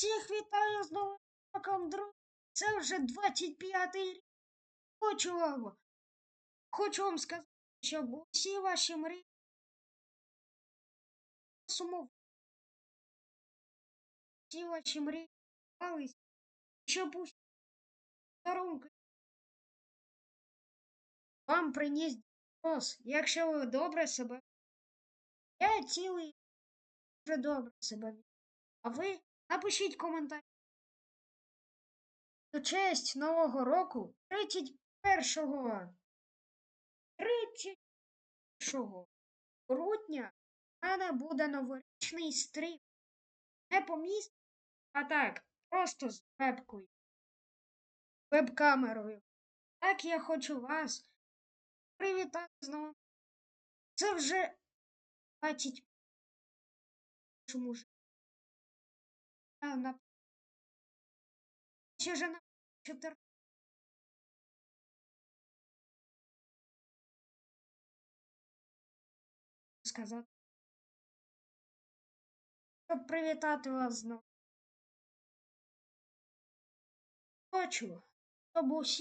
Всіх вітаю з новим роком, друзі. Це вже 25-й рік. Хочу вам, хочу вам сказати, щоб усі ваші мрії сумували. Всі ваші мрії збувались, щоб усі подарунки вам приніс Дідос, якщо ви добре себе. Я цілий дуже добре себе. А ви напишіть коментар. У честь Нового року 31 31 грудня в мене буде новорічний стрім. Не по місту, а так, просто з вебкою. Веб-камерою. Так я хочу вас привітати з новим. Це вже 20 чому ж а, на ще вже на 14... сказати. Щоб привітати вас знову. Хочу, щоб усі